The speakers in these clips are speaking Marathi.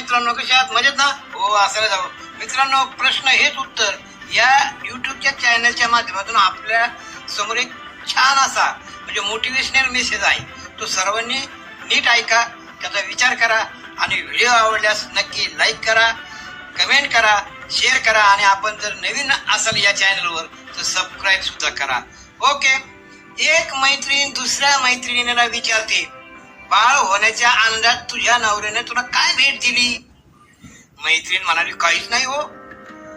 मित्रांनो कशा आहात? मजेत ना? हो असायला जावं. मित्रांनो प्रश्न हेच उत्तर. या युट्यूबच्या चॅनलच्या माध्यमातून आपल्यासमोर एक छान असा म्हणजे मोटिवेशनल मेसेज आहे. तो सर्वांनी नीट ऐका त्याचा विचार करा आणि व्हिडिओ आवडल्यास नक्की लाईक करा कमेंट करा शेअर करा आणि आपण जर नवीन असाल या चॅनलवर तर सबस्क्राईब सुद्धा करा. ओके एक मैत्रीण दुसऱ्या मैत्रिणीला विचारते बाळ होण्याच्या आनंदात तुझ्या नवऱ्याने तुला काय भेट दिली? मैत्रीण म्हणाली काहीच नाही हो.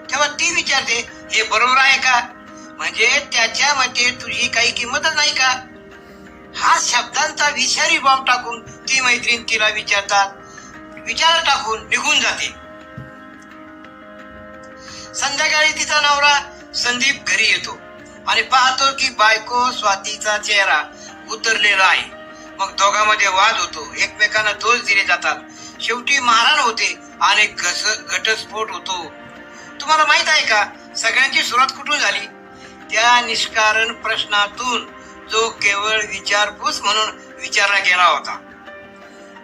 तेव्हा ती विचारते हे बरोबर आहे का? म्हणजे त्याच्या मते तुझी काही किंमतच नाही का? हा शब्दांचा विषारी बॉम्ब टाकून ती मैत्रीण तिला विचारतात. विचार टाकून निघून जाते. संध्याकाळी तिचा नवरा संदीप घरी येतो आणि पाहतो की बायको स्वातीचा चेहरा उतरलेला आहे. मग दोघांमध्ये वाद होतो. एकमेकांना दोष दिले जातात. शेवटी मारहाण होते आणि घस- घटस्फोट होतो. तुम्हाला माहीत आहे का? सगळ्यांची सुरुवात कुठून झाली? त्या निष्कारण प्रश्नातून जो केवळ विचारपूस म्हणून विचारला गेला होता.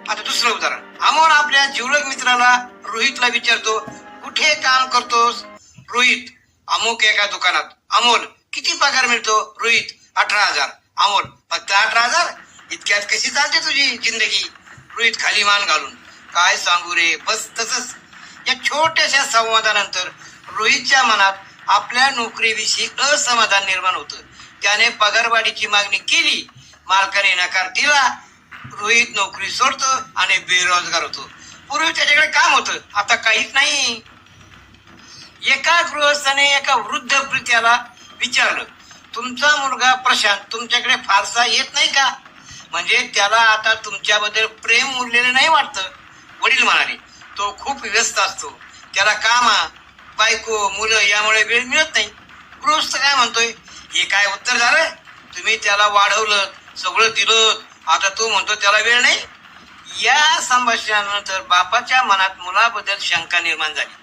आता दुसरं उदाहरण. अमोल आपल्या जिवलग मित्राला रोहितला विचारतो कुठे काम करतोस? रोहित अमुक एका दुकानात. अमोल किती पगार मिळतो? रोहित अठरा हजार. अमोल फक्त अठरा हजार? इतक्यात कशी चालते तुझी जिंदगी? रोहित खाली मान घालून. काय सांगू रे बस तसंच. या छोट्याशा संवादानंतर रोहितच्या मनात आपल्या नोकरीविषयी असमाधान निर्माण होतं. त्याने पगारवाढीची मागणी केली. मालकाने नकार दिला. रोहित नोकरी सोडतो आणि बेरोजगार होतो. पूर्वी त्याच्याकडे काम होतं. आता काहीच नाही. एका गृहस्थाने एका वृद्ध प्रित्याला विचारलं तुमचा मुलगा प्रशांत तुमच्याकडे फारसा येत नाही का? म्हणजे त्याला आता तुमच्याबद्दल प्रेम उरलेलं नाही वाटतं. वडील म्हणाले तो खूप व्यस्त असतो. त्याला कामा बायको मुलं यामुळे वेळ मिळत नाही. गृहस्थ काय म्हणतोय? हे काय उत्तर झालं? तुम्ही त्याला वाढवलं सगळं दिलं. आता तो म्हणतो त्याला वेळ नाही. या संभाषणानंतर बापाच्या मनात मुलाबद्दल शंका निर्माण झाली.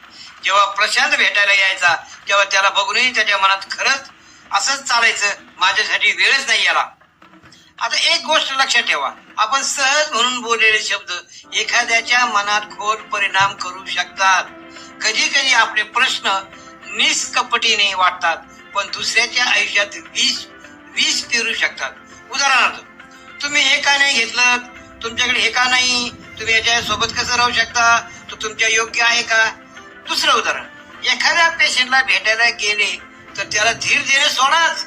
जेव्हा प्रशांत भेटायला यायचा तेव्हा त्याला बघूनही त्याच्या मनात खरंच असंच चालायचं. माझ्यासाठी वेळच नाही याला आता एक गोष्ट लक्षात ठेवा. आपण सहज म्हणून बोललेले शब्द एखाद्याच्या मनात खोल परिणाम करू शकतात. कधी कधी आपले प्रश्न निष्कपटीने वाटतात पण दुसऱ्याच्या आयुष्यात विष विष पेरू शकतात. उदाहरणार्थ तुम्ही हे का नाही घेतलं तुमच्याकडे हे का नाही? तुम्ही याच्या सोबत कसं राहू शकता? तो तुमच्या योग्य आहे का? दुसरं उदाहरण एखाद्या पेशंटला भेटायला गेले तर त्याला धीर देणे सोडाच.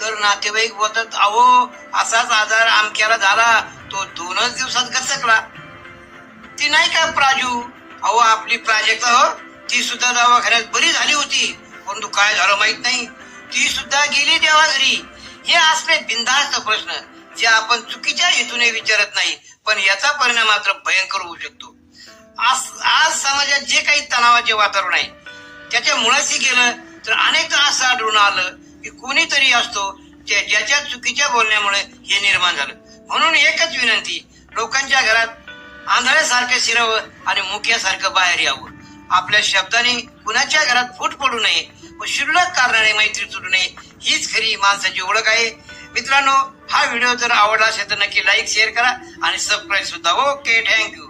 तर नातेवाईक बोलतात अहो असाच आजार आमक्याला झाला. तो दोनच दिवसात घसकला. ती नाही का प्राजू? अहो आपली प्राजक्ता हो ती सुद्धा दवाखान्यात बरी झाली होती. परंतु काय झालं माहीत नाही. ती सुद्धा गेली देवा घरी. हे असले बिनधास्त प्रश्न जे आपण चुकीच्या हेतूने विचारत नाही पण याचा परिणाम मात्र भयंकर होऊ शकतो. आज आज समाजात जे काही तणावाचे वातावरण आहे त्याच्या मुळाशी गेलं. तर अनेकदा असं आढळून आलं. की कोणीतरी असतो त्या- ज्याच्या चुकीच्या बोलण्यामुळे हे निर्माण झालं. म्हणून एकच विनंती लोकांच्या घरात आंधळ्यासारखं शिरावं आणि मुक्यासारखं बाहेर यावं. आपल्या शब्दाने कुणाच्या घरात फूट पडू नये व शुल्लक कारणाने मैत्री तुटू नये हीच खरी माणसाची ओळख आहे. मित्रांनो हा व्हिडिओ जर आवडला असेल तर नक्की लाईक शेअर करा आणि सबस्क्राईब सुद्धा. Okay thank you